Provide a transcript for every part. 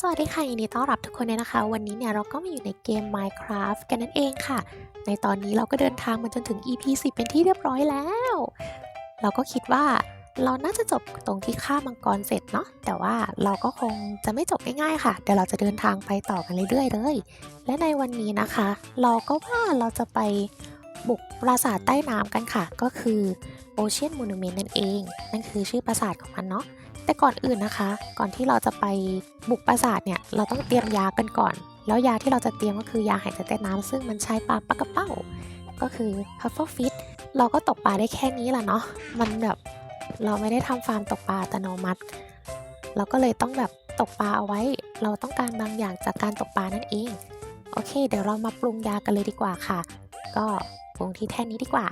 สวัสดีค่ะยินดีต้อนรับทุกคนเลยนะคะ วันนี้เนี่ยเราก็มาอยู่ในเกม Minecraft กันนั่นเองค่ะ ในตอนนี้เราก็เดินทางมาจนถึง EP 10 เป็นที่เรียบร้อยแล้ว เราก็คิดว่าเราน่าจะจบตรงที่ฆ่ามังกรเสร็จเนาะแต่ว่าเราก็คงจะไม่จบง่ายๆค่ะเดี๋ยวเราจะเดินทางไปต่อกันเรื่อยๆเลย และในวันนี้นะคะ เราก็ว่าเราจะไปบุกปราสาทใต้น้ำกันค่ะ ก็คือ Ocean Monument นั่นเอง นั่นคือชื่อปราสาทของมันเนาะ แต่ก่อนอื่นนะคะ ก่อนที่เราจะไปบุกปราสาทเนี่ยเราต้องเตรียมยากันก่อน แล้วยาที่เราจะเตรียมก็คือยาหายใจใต้น้ำซึ่งมันใช้ปลาปลากระเป้า ก็คือ p u f f e r f i s เราก็ตกปลาได้แค่นี้แหละเนาะมันแบบเราไม่ได้ทำฟาร์มตกปลาอัตโนมัติ เราก็เลยต้องแบบตกปลาเอาไว้ เราต้องการบางอย่างจากการตกปลานั่นเองโอเค เดี๋ยวเรามาปรุงยากันเลยดีกว่าค่ะ ก็ปรุงที่แท่นนี้ดีกว่า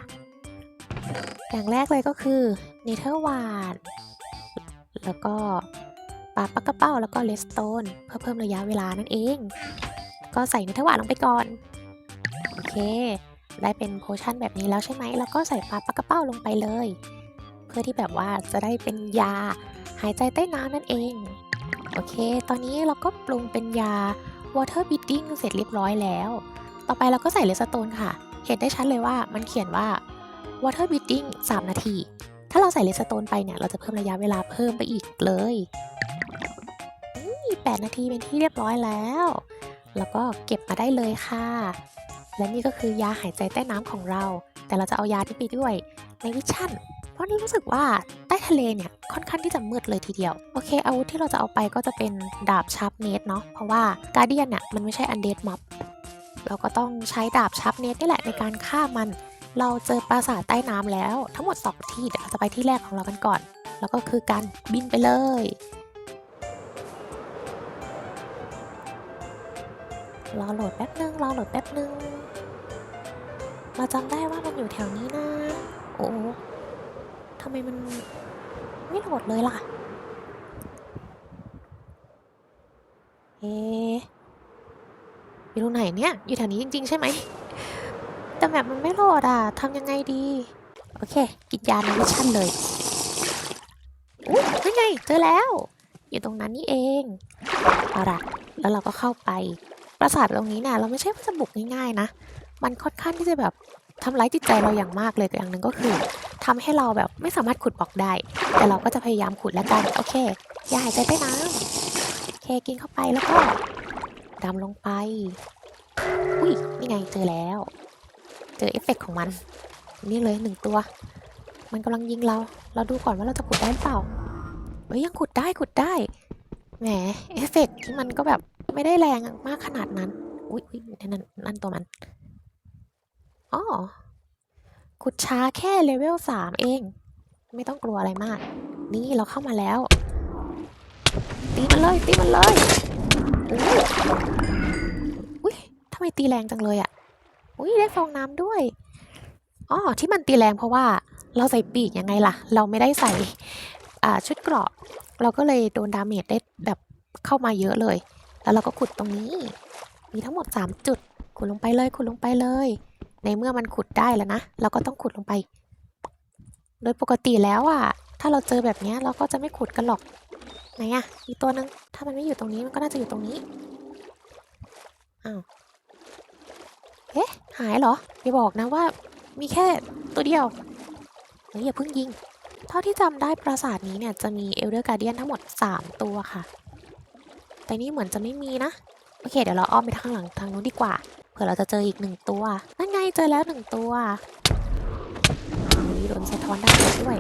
อย่างแรกเลยก็คือเนเธอร์วาด แล้วก็ปลาปักกระเป้าแล้วก็เลสโตนเพื่อเพิ่มระยะเวลานั่นเอง ก็ใส่เนเธอร์วาลงไปก่อน โอเค ได้เป็นโพชั่นแบบนี้แล้วใช่ไหม แล้วก็ใส่ปลาปักกระเป้าลงไปเลย เพื่อที่แบบว่าจะได้เป็นยาหายใจใต้น้ำนั่นเอง โอเค ตอนนี้เราก็ปรุงเป็นยา water beating เสร็จเรียบร้อยแล้ว ต่อไปเราก็ใส่เลสโตนค่ะ เห็นได้ชัดเลยว่ามันเขียนว่า water beating 3 นาที ถ้าเราใส่เลสโตนไปเนี่ย เราจะเพิ่มระยะเวลาเพิ่มไปอีกเลย8นาทีเป็นที่เรียบร้อยแล้ว แล้วก็เก็บมาได้เลยค่ะ และนี่ก็คือยาหายใจใต้น้ำของเรา แต่เราจะเอายาที่ไปด้วยในวิชั่นเพราะนี่รู้สึกว่าใต้ทะเลเนี่ยค่อนข้างที่จะมืดเลยทีเดียว โอเคอาวุธที่เราจะเอาไปก็จะเป็นดาบชาร์ปเนตเนาะ เพราะว่าการเดียนเนี่ยมันไม่ใช่อันเดดม็อบ เราก็ต้องใช้ดาบชาร์ปเนตนี่แหละในการฆ่ามัน เราเจอปราสาทใต้น้ำแล้ว ทั้งหมด 2 ที่เดี๋ยวเราจะไปที่แรกของเรากันก่อน แล้วก็คือการบินไปเลย รอโหลดแป๊บนึงรอโหลดแป๊บนึงเราจำได้ว่ามันอยู่แถวนี้นะ โอ้ทำไมมันไม่โหลดเลยล่ะ เอ๊อยู่ตรงไหนเนี่ย อยู่แถวนี้จริง ๆ ใช่ไหม แต่แบบมันไม่โหลดอะทำยังไงดี โอเค กินยาในวิชั่นเลยอู้นั่นไงเจอแล้ว อยู่ตรงนั้นนี่เอง เอาละแล้วเราก็เข้าไป ปราสาทตรงนี้เนี่ยเราไม่ใช่ว่าจะบุกง่ายๆนะ มันค่อนข้างที่จะแบบทำร้ายจิตใจเราอย่างมากเลยอย่างหนึ่งก็คือทำให้เราแบบไม่สามารถขุดบล็อกได้ แต่เราก็จะพยายามขุดแล้วกัน โอเค อย่าหายใจใต้น้ำโอเคกินเข้าไปแล้วก็ดำลงไป อุ้ยนี่ไงเจอแล้ว เจอเอฟเฟกต์ของมัน นี่เลยหนึ่งตัว มันกำลังยิงเรา เราดูก่อนว่าเราจะขุดได้หรือเปล่าเอ้ยยังขุดได้ขุดได้ แหมเอฟเฟกต์ที่มันก็แบบไม่ได้แรงมากขนาดนั้นอุ้ยอุ้ยนั่นนั่นตัวมันอ๋อขุดช้าแค่เลเวลสามเอง ไม่ต้องกลัวอะไรมาก นี่เราเข้ามาแล้ว ตีมันเลยตีมันเลยอุ้ยทำไมตีแรงจังเลยอะ อุ้ยได้ฟองน้ำด้วยอ๋อที่มันตีแรงเพราะว่าเราใส่ปีกยังไงล่ะ เราไม่ได้ใส่อ่าชุดเกราะ เราก็เลยโดนดาเมจได้แบบเข้ามาเยอะเลย แล้วเราก็ขุดตรงนี้ มีทั้งหมด 3 จุด ขุดลงไปเลย ขุดลงไปเลย ในเมื่อมันขุดได้แล้วนะ เราก็ต้องขุดลงไป โดยปกติแล้วอะ ถ้าเราเจอแบบนี้เราก็จะไม่ขุดกันหรอก ไหนอะอีตัวนึง ถ้ามันไม่อยู่ตรงนี้มันก็น่าจะอยู่ตรงนี้ อ้าว เอ๊ะ หายเหรออย่าบอกนะว่ามีแค่ตัวเดียวเฮ้ยอย่าเพิ่งยิง เท่าที่จำได้ปราสาทนี้เนี่ยจะมีเอลเดอร์การเดียนทั้งหมด 3 ตัวค่ะ แต่นี่เหมือนจะไม่มีนะ โอเค เดี๋ยวเราอ้อมไปทางหลังทางนู้นดีกว่า เผื่อเราจะเจออีกหนึ่งตัว นั่นไงเจอแล้วหนึ่งตัวนี่โดนสะท้อนได้ด้วย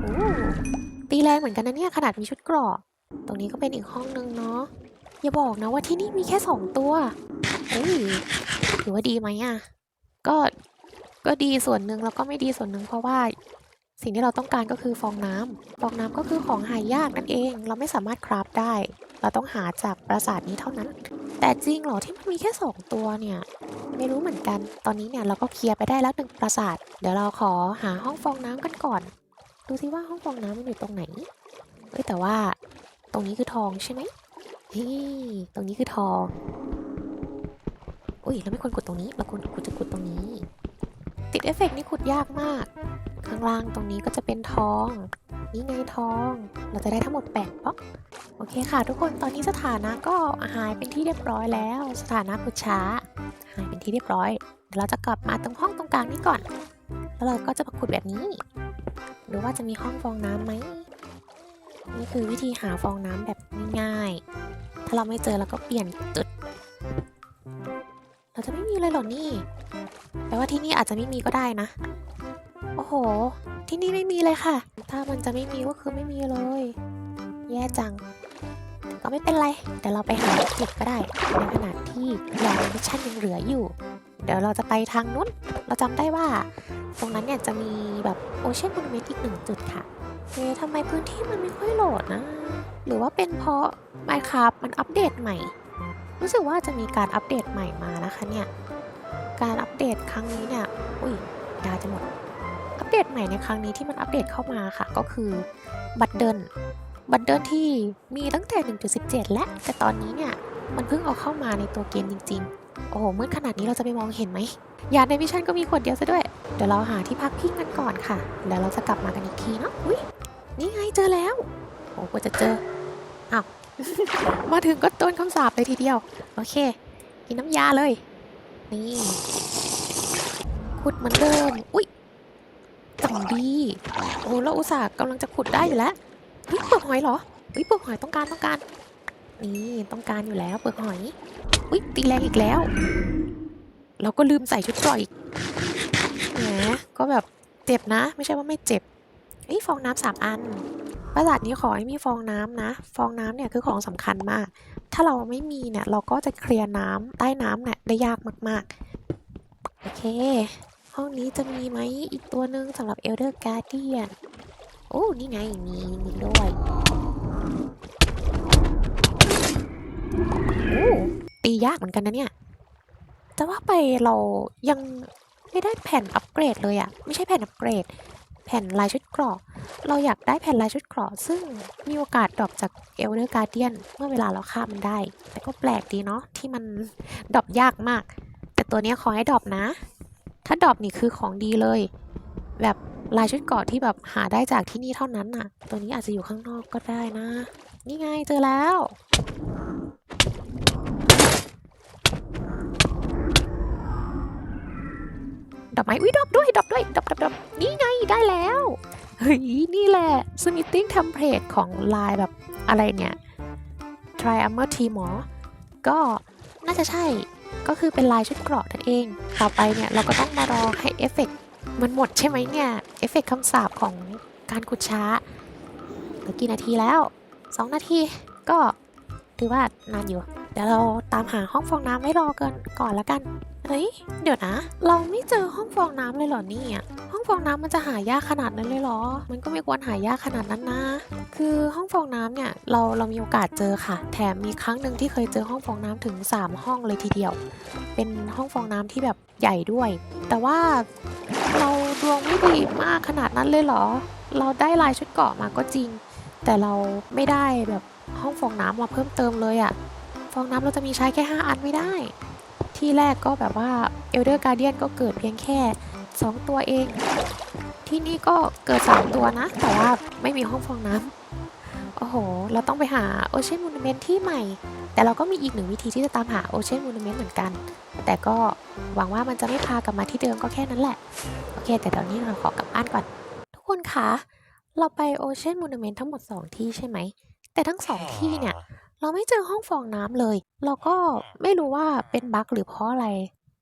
โอ้ตีแรงเหมือนกันนะเนี่ยขนาดมีชุดเกราะตรงนี้ก็เป็นอีกห้องนึงเนาะ อย่าบอกนะว่าที่นี่มีแค่สองตัวเฮ้ยถือว่าดีไหมอะ ก็ก็ดีส่วนหนึ่งแล้วก็ไม่ดีส่วนหนึ่งเพราะว่า สิ่งที่เราต้องการก็คือฟองน้ำฟองน้ำก็คือของหายากนั่นเอง เราไม่สามารถคราฟได้ เราต้องหาจากปราสาทนี้เท่านั้น แต่จริงเหรอที่มันมีแค่สองตัวเนี่ย ไม่รู้เหมือนกัน ตอนนี้เนี่ยเราก็เคลียร์ไปได้แล้วหนึ่งปราสาท เดี๋ยวเราขอหาห้องฟองน้ำกันก่อน ดูซิว่าห้องฟองน้ำมันอยู่ตรงไหนเอ้ยแต่ว่า ตรงนี้คือทองใช่ไหม นี่ตรงนี้คือทองอุ้ยเราไม่ควรกดตรงนี้ เราควรกดจะกดตรงนี้ ติดเอฟเฟกต์นี่ขุดยากมาก ข้างล่างตรงนี้ก็จะเป็นทอง นี่ไงทอง เราจะได้ทั้งหมด8บล็อกโอเคค่ะ ทุกคนตอนนี้สถานะก็หายเป็นที่เรียบร้อยแล้ว สถานะขุดช้า หายเป็นที่เรียบร้อยเดี๋ยวเราจะกลับมาตรงห้องตรงกลางนี้ก่อน แล้วเราก็จะมาขุดแบบนี้ดูว่าจะมีห้องฟองน้ำไหมนี่คือวิธีหาฟองน้ำแบบง่ายๆ ถ้าเราไม่เจอเราก็เปลี่ยนจุด เราจะไม่มีเลยเหรอนี่ แปลว่าที่นี่อาจจะไม่มีก็ได้นะ โอ้โห ที่นี่ไม่มีเลยค่ะ ถ้ามันจะไม่มีก็คือไม่มีเลย แย่จังแต่ก็ไม่เป็นไร เดี๋ยวเราไปหาเก็บก็ได้ ในขณะที่ยานมิชชั่นยังเหลืออยู่ เดี๋ยวเราจะไปทางนู้น เราจำได้ว่า ตรงนั้นเนี่ยจะมีแบบโอเชียนมอนเมนต์อีกหนึ่งจุดค่ะ เอ๊ะทำไมพื้นที่มันไม่ค่อยโหลดนะ หรือว่าเป็นเพราะ Minecraft มันอัปเดตใหม่ รู้สึกว่าจะมีการอัปเดตใหม่มานะคะเนี่ย การอัปเดตครั้งนี้เนี่ย อุ้ยยาจะหมด อัปเดตใหม่ในครั้งนี้ที่มันอัปเดตเข้ามาค่ะ ก็คือบัตเดิลบัตเดิลที่มีตั้งแต่ 1.17 และ แต่ตอนนี้เนี่ย มันเพิ่งเอาเข้ามาในตัวเกมจริง ๆ โอ้โหมืดขนาดนี้เราจะไปมองเห็นไหมยาในวิชั่นก็มีขวดเดียวซะด้วย เดี๋ยวเราหาที่พักพิงกันก่อนค่ะ แล้วเราจะกลับมากันอีกทีเนาะอุ้ยนี่ไงเจอแล้วโอ้กว่าจะเจออ้าวมาถึงก็โดนคำสาปเลยทีเดียว โอเค กินน้ำยาเลย นี่ขุดเหมือนเดิมอุ้ยจังดี โอ้เราอุตส่าห์กำลังจะขุดได้อยู่แล้วเฮ้ยเปลือกหอยเหรอเฮ้ยเปลือกหอยต้องการต้องการ นี่ต้องการอยู่แล้วเปลือกหอย อุ้ยตีแรงอีกแล้ว เราก็ลืมใส่ชุดเกราะอีกแหมก็แบบเจ็บนะ ไม่ใช่ว่าไม่เจ็บเอ้ยฟองน้ำสามอันปราสาทนี้ขอให้มีฟองน้ำนะ ฟองน้ำเนี่ยคือของสำคัญมาก ถ้าเราไม่มีเนี่ยเราก็จะเคลียร์น้ำใต้น้ำเนี่ยได้ยากมากๆ โอเค ห้องนี้จะมีไหมอีกตัวหนึ่งสำหรับ Elder Guardian โอ้ นี่ไง มีมีด้วยโอ้ ตียากเหมือนกันนะเนี่ย แต่ว่าไปเรายังไม่ได้แผ่นอัปเกรดเลยอะไม่ใช่แผ่นอัปเกรด แผ่นลายชุดเกราะเราอยากได้แผ่นลายชุดเกราะซึ่งมีโอกาสดรอปจาก Elder Guardian เมื่อเวลาเราฆ่ามันได้ แต่ก็แปลกดีเนาะที่มันดรอปยากมาก แต่ตัวนี้ขอให้ดรอปนะ ถ้าดรอปนี่คือของดีเลย แบบลายชุดเกราะที่แบบหาได้จากที่นี่เท่านั้นน่ะ ตัวนี้อาจจะอยู่ข้างนอกก็ได้นะ นี่ไงเจอแล้ว ดอกไม้อุ้ยดอกด้วยดอกด้วยดอกดอกดอกนี่ไงได้แล้วเฮ้ยนี่แหละ submitting template ของลายแบบอะไรเนี่ย try armor team หมอ ก็น่าจะใช่ก็คือเป็นลายชุดเกราะนั่นเอง ต่อไปเนี่ยเราก็ต้องมารอให้เอฟเฟกต์มันหมดใช่ไหมเนี่ย เอฟเฟกต์คำสาปของการขุดช้าเหลือกี่นาทีแล้ว 2 นาทีก็ ถือว่านานอยู่ เดี๋ยวเราตามหาห้องฟองน้ำไว้รอกันก่อนละกัน เฮ้ย เดี๋ยวนะ เราไม่เจอห้องฟองน้ำเลยเหรอเนี่ยห้องฟองน้ำมันจะหายากขนาดนั้นเลยเหรอ มันก็ไม่ควรหายากขนาดนั้นนะ คือห้องฟองน้ำเนี่ยเราเรามีโอกาสเจอค่ะ แถมมีครั้งหนึ่งที่เคยเจอห้องฟองน้ำถึง 3 ห้องเลยทีเดียว เป็นห้องฟองน้ำที่แบบใหญ่ด้วย แต่ว่าเราดวงไม่ดีมากขนาดนั้นเลยเหรอ เราได้ลายชุดเกาะมาก็จริง แต่เราไม่ได้แบบ ห้องฟองน้ำมาเพิ่มเติมเลยอะฟองน้ำเราจะมีใช้แค่ 5 อันไม่ได้ ที่แรกก็แบบว่า Elder Guardian ก็เกิดเพียงแค่ 2 ตัวเอง ที่นี่ก็เกิด 3 ตัวนะ แต่ว่าไม่มีห้องฟองน้ำโอ้โห เราต้องไปหา Ocean Monument ที่ใหม่ แต่เราก็มีอีกหนึ่งวิธีที่จะตามหา Ocean Monument เหมือนกัน แต่ก็หวังว่ามันจะไม่พากลับมาที่เดิมก็แค่นั้นแหละ โอเค แต่ตอนนี้เราขอกลับบ้านก่อน ทุกคนคะเราไป Ocean Monument ทั้งหมด 2 ที่ใช่ไหม แต่ทั้ง2ที่เนี่ยเราไม่เจอห้องฟองน้ำเลย เราก็ไม่รู้ว่าเป็นบั๊กหรือเพราะอะไร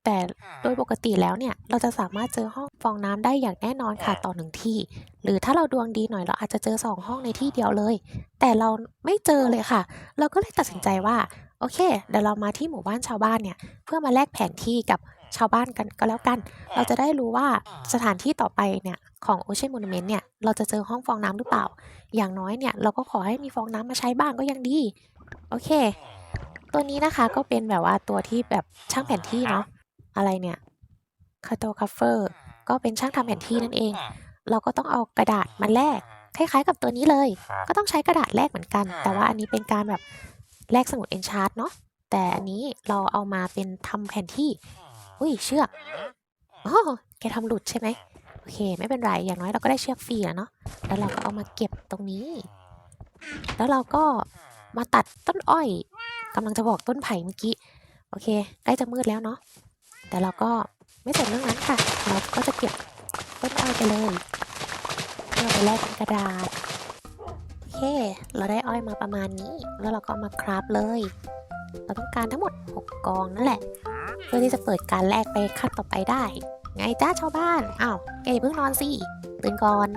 แต่โดยปกติแล้วเนี่ยเราจะสามารถเจอห้องฟองน้ำได้อย่างแน่นอนค่ะต่อหนึ่งที่ หรือถ้าเราดวงดีหน่อยเราอาจจะเจอสองห้องในที่เดียวเลย แต่เราไม่เจอเลยค่ะ เราก็เลยตัดสินใจว่าโอเคเดี๋ยวเรามาที่หมู่บ้านชาวบ้านเนี่ยเพื่อมาแลกแผนที่กับ ชาวบ้านกันก็แล้วกัน เราจะได้รู้ว่าสถานที่ต่อไปเนี่ยของ Ocean Monument เนี่ยเราจะเจอห้องฟองน้ำหรือเปล่า อย่างน้อยเนี่ยเราก็ขอให้มีฟองน้ำมาใช้บ้างก็ยังดี โอเค ตัวนี้นะคะก็เป็นแบบว่าตัวที่แบบช่างแผนที่เนาะอะไรเนี่ย c a r t o g r a p h e r ก็เป็นช่างทำแผนที่นั่นเอง เราก็ต้องเอากระดาษมาแลกคล้ายๆกับตัวนี้เลย ก็ต้องใช้กระดาษแลกเหมือนกัน แต่ว่าอันนี้เป็นการแบบแลกสมุดเอนชาร์ตเนาะแต่อันนี้เราเอามาเป็นทำแผนที่ อุ้ยเชือกอ๋อแกทำหลุดใช่ไหมโอเค ไม่เป็นไรอย่างน้อยเราก็ได้เชือกฟรีแล้วเนาะแล้วเราก็เอามาเก็บตรงนี้ แล้วเราก็มาตัดต้นอ้อยกำลังจะบอกต้นไผ่เมื่อกี้โอเคใกล้จะมืดแล้วเนาะแต่เราก็ไม่สนเรื่องนั้นค่ะ เราก็จะเก็บต้นอ้อยไปเลยเพื่อไปแลกเป็นกระดาษโอ เคเราได้อ้อยมาประมาณนี้ แล้วเราก็มาคราฟเลย เราต้องการทั้งหมด 6 กองนั่นแหละ เพื่อที่จะเปิดการแลกไปขั้นต่อไปได้ ไงจ้าชาวบ้าน อ้าว แกอย่าเพิ่งนอนสิ ตื่นก่อน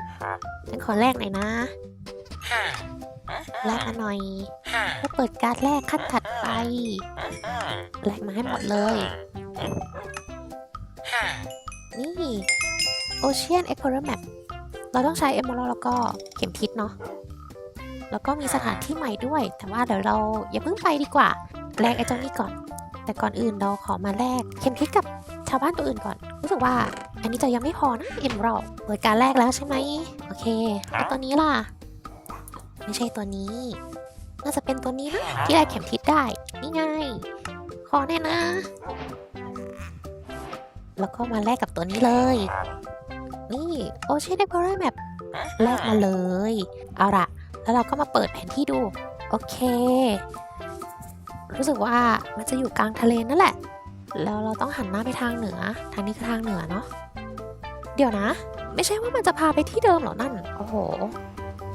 ฉันขอแลกหน่อยนะแลกมาหน่อยเพื่อเปิดการแลกขั้นถัดไป แลกมาให้หมดเลย นี่ Ocean Explorer Map เราต้องใช้ Emerald แล้วก็เข็มทิศเนาะ แล้วก็มีสถานที่ใหม่ด้วย แต่ว่าเดี๋ยวเราอย่าเพิ่งไปดีกว่าแลกไอ้เจ้านี่ก่อน แต่ก่อนอื่นเราขอมาแลกเข็มทิศกับชาวบ้านตัวอื่นก่อน รู้สึกว่าอันนี้จะยังไม่พอนะ Emerald เปิดการแลกแล้วใช่ไหมโอเคแล้วตัวนี้ล่ะ ไม่ใช่ตัวนี้ น่าจะเป็นตัวนี้นะที่ได้เข็มทิศได้นี่ไงขอแน่นะ แล้วก็มาแลกกับตัวนี้เลย นี่โอเชียนเด o อร์แมปแลกมาเลย เอาละ แล้วเราก็มาเปิดแผนที่ดู โอเค รู้สึกว่ามันจะอยู่กลางทะเลนั่นแหละ แล้วเราต้องหันหน้าไปทางเหนือ ทางนี้คือทางเหนือเนาะ เดี๋ยวนะ ไม่ใช่ว่ามันจะพาไปที่เดิมหรอนั่น โอ้โห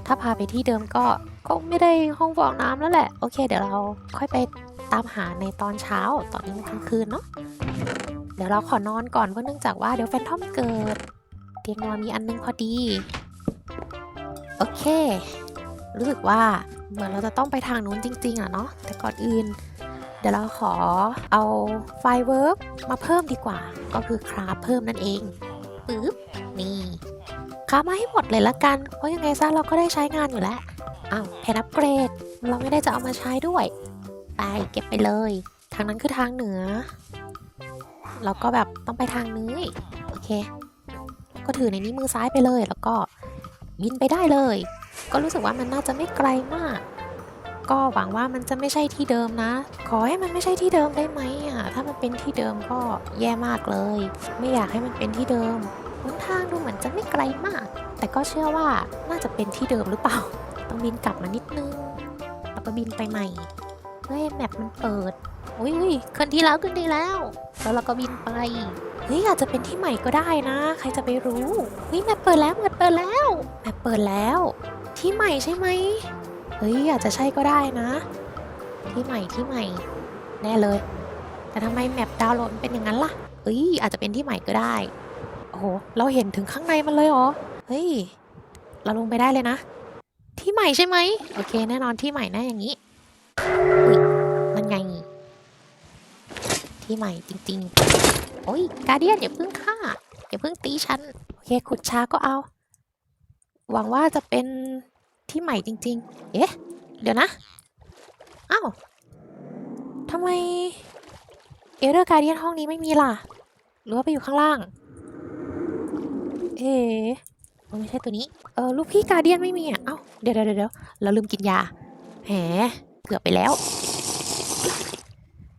ถ้าพาไปที่เดิมก็คงไม่ได้ห้องฟองน้ำแล้วแหละ โอเค เดี๋ยวเราค่อยไปตามหาในตอนเช้า ตอนนี้มันกลางคืนเนาะ เดี๋ยวเราขอนอนก่อนเพราะเนื่องจากว่าเดี๋ยวแฟนทอมเกิด เตียงนอนมีอันนึงพอดี โอเค รู้สึกว่าเหมือนเราจะต้องไปทางนู้นจริงๆอะเนาะแต่ก่อนอื่น เดี๋ยวเราขอเอาไฟเวิร์กมาเพิ่มดีกว่า ก็คือคราฟเพิ่มนั่นเองปึ๊บนี่คราฟมาให้หมดเลยละกัน เพราะยังไงซะเราก็ได้ใช้งานอยู่แล้วอ้าวแผ่นอัปเกรด เราไม่ได้จะเอามาใช้ด้วยไปเก็บไปเลย ทางนั้นคือทางเหนือ เราก็แบบต้องไปทางนี้โอเค ก็ถือในนี้มือซ้ายไปเลยแล้วก็บินไปได้เลย ก็รู้สึกว่ามันน่าจะไม่ไกลมาก ก็หวังว่ามันจะไม่ใช่ที่เดิมนะ ขอให้มันไม่ใช่ที่เดิมได้ไหมอะ ถ้ามันเป็นที่เดิมก็แย่มากเลย ไม่อยากให้มันเป็นที่เดิมหนทางดูเหมือนจะไม่ไกลมาก แต่ก็เชื่อว่าน่าจะเป็นที่เดิมหรือเปล่า ต้องบินกลับมานิดนึง แล้วก็บินไปใหม่เพื่อให้แมปมันเปิดอุ้ยอุ้ยขึ้นที่แล้วขึ้นที่แล้ว แล้วเราก็บินไป เฮ้ยอาจจะเป็นที่ใหม่ก็ได้นะ ใครจะไปรู้เฮ้ยแมปเปิดแล้วแมปเปิดแล้วแมปเปิดแล้ว ที่ใหม่ใช่ไหมเฮ้ยอาจจะใช่ก็ได้นะ ที่ใหม่ที่ใหม่ แน่เลย แต่ทำไมแมปดาวน์โหลดมันเป็นอย่างนั้นล่ะเฮ้ยอาจจะเป็นที่ใหม่ก็ได้โอ้โหเราเห็นถึงข้างในมันเลยเหรอเฮ้ยเราลงไปได้เลยนะ ที่ใหม่ใช่ไหมโอเค แน่นอนที่ใหม่แน่อย่างนี้อุ้ยนั่นไง ที่ใหม่จริงๆโอ้ยกาเดียนอย่าเพิ่งฆ่าอย่าเพิ่งตีฉันโอเคขุดช้าก็เอา หวังว่าจะเป็น ที่ใหม่จริง ๆ เอ๊ะ เดี๋ยวนะ อ้าวทำไมเอเดอร์การเดียนห้องนี้ไม่มีล่ะ หรือว่าไปอยู่ข้างล่าง เอ๊ะไม่ใช่ตัวนี้ เออลูกพี่การเดียนไม่มีอะ เอ้า เดี๋ยวเดี๋ยวเดี๋ยวเราลืมกินยา แหม เกือบไปแล้ว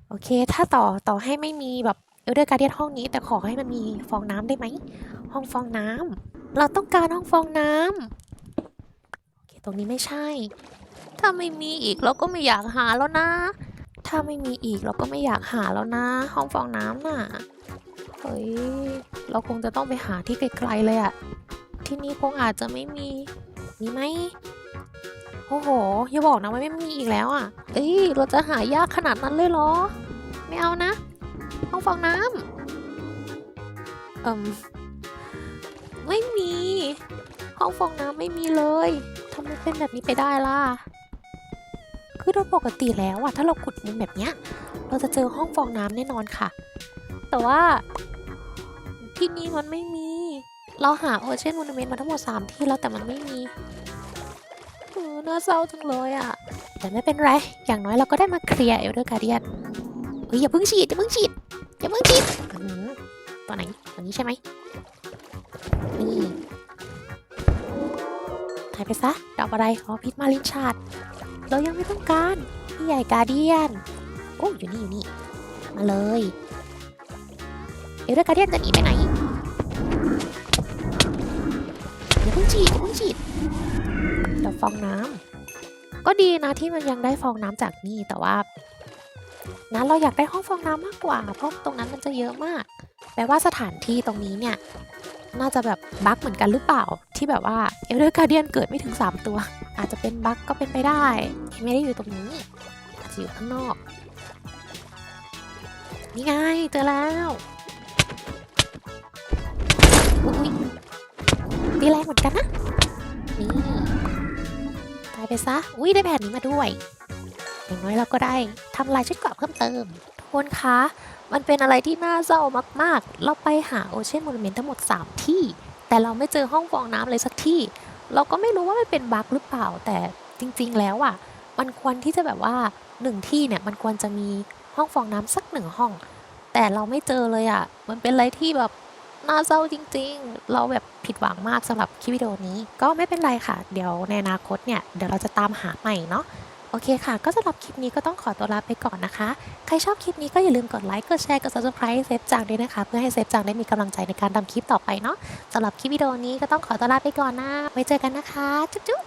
โอเค ถ้าต่อต่อให้ไม่มีแบบเอลเดอร์การเดียนห้องนี้ แต่ขอให้มันมีฟองน้ำได้ไหม ห้องฟองน้ำเราต้องการห้องฟองน้ำโอเค ตรงนี้ไม่ใช่ ถ้าไม่มีอีกเราก็ไม่อยากหาแล้วนะ ถ้าไม่มีอีกเราก็ไม่อยากหาแล้วนะ ห้องฟองน้ำน่ะ เฮ้ย เราคงจะต้องไปหาที่ไกลๆเลยอะที่นี่คงอาจจะไม่มี มีไหมโอ้โห อย่าบอกนะว่าไม่มีอีกแล้วอะ เอ้ย เราจะหายากขนาดนั้นเลยเหรอ ไม่เอานะ ห้องฟองน้ำเอิมไม่มี ห้องฟองน้ำไม่มีเลย ทำไมเป็นแบบนี้ไปได้ล่ะ คือโดยปกติแล้วอะถ้าเราขุดมุมแบบเนี้ย เราจะเจอห้องฟองน้ำแน่นอนค่ะ แต่ว่าที่นี่มันไม่มี เราหาโอเชียนมูนเมนต์มาทั้งหมด 3 ที่แล้วแต่มันไม่มีเออน่าเศร้าจังเลยอะแต่ไม่เป็นไร อย่างน้อยเราก็ได้มาเคลียร์เอลเดอร์การเดียนเฮ้ยอย่าเพิ่งฉีดอย่าเพิ่งฉีดอย่าเพิ่งฉีดอื้อหือตัวไหนตัวนี้ใช่ไหมนี่ายไปซะดอกอะไรอ๋อพิษมาลินชาดเรายังไม่ต้องการพี่ใหญ่กาเดียนโอ้อยู่นี่อยู่นี่ มาเลยเอลเดอร์กาเดียนจะหนีไปไหนอย่าเพิ่งฉีดอย่าเพิ่งฉีดเดี๋ยวฟองน้ำก็ดีนะที่มันยังได้ฟองน้ำจากนี่แต่ว่านะเราอยากได้ห้องฟองน้ำมากกว่า เพราะตรงนั้นมันจะเยอะมาก แปลว่าสถานที่ตรงนี้เนี่ย น่าจะแบบบั๊กเหมือนกันหรือเปล่า ที่แบบว่าเอลเดอร์การเดียนเกิดไม่ถึง 3 ตัว อาจจะเป็นบั๊กก็เป็นไปได้ไม่ได้อยู่ตรงนี้ อาจจะอยู่ข้างนอก นี่ไงเจอแล้วอุ๊ยตีแรงเหมือนกันนะ นี่ตายไปซะ อุ้ยได้แผ่นนี้มาด้วย อย่างน้อยเราก็ได้ทำลายชุดเกราะเพิ่มเติม คนคะ มันเป็นอะไรที่น่าเศร้ามาก ๆ เราไปหาโอเชียนโม n เมนต์ทั้งหมด 3 ที่ แต่เราไม่เจอห้องฟองน้ำเลยสักที่ เราก็ไม่รู้ว่ามันเป็นบั๊กหรือเปล่า แต่จริง ๆ แล้วอะ มันควรที่จะแบบว่าหนึ่งที่เนี่ยมันควรจะมีห้องฟองน้ำสักหนึ่งห้อง แต่เราไม่เจอเลยอะ มันเป็นอะไรที่แบบน่าเศร้าจริง ๆ เราแบบผิดหวังมากสำหรับคลิปวิดีโอนี้ ก็ไม่เป็นไรค่ะ เดี๋ยวในอนาคตเนี่ย เดี๋ยวเราจะตามหาใหม่เนาะ โอเคค่ะ ก็สำหรับคลิปนี้ก็ต้องขอตัวลาไปก่อนนะคะ ใครชอบคลิปนี้ก็อย่าลืมกดไลค์ กดแชร์ กด subscribe เซฟจังด้วยนะคะ เพื่อให้เซฟจังได้มีกำลังใจในการทำคลิปต่อไปเนาะสำหรับคลิปวิดีโอนี้ก็ต้องขอตัวลาไปก่อนนะ ไว้เจอกันนะคะ จุ๊บ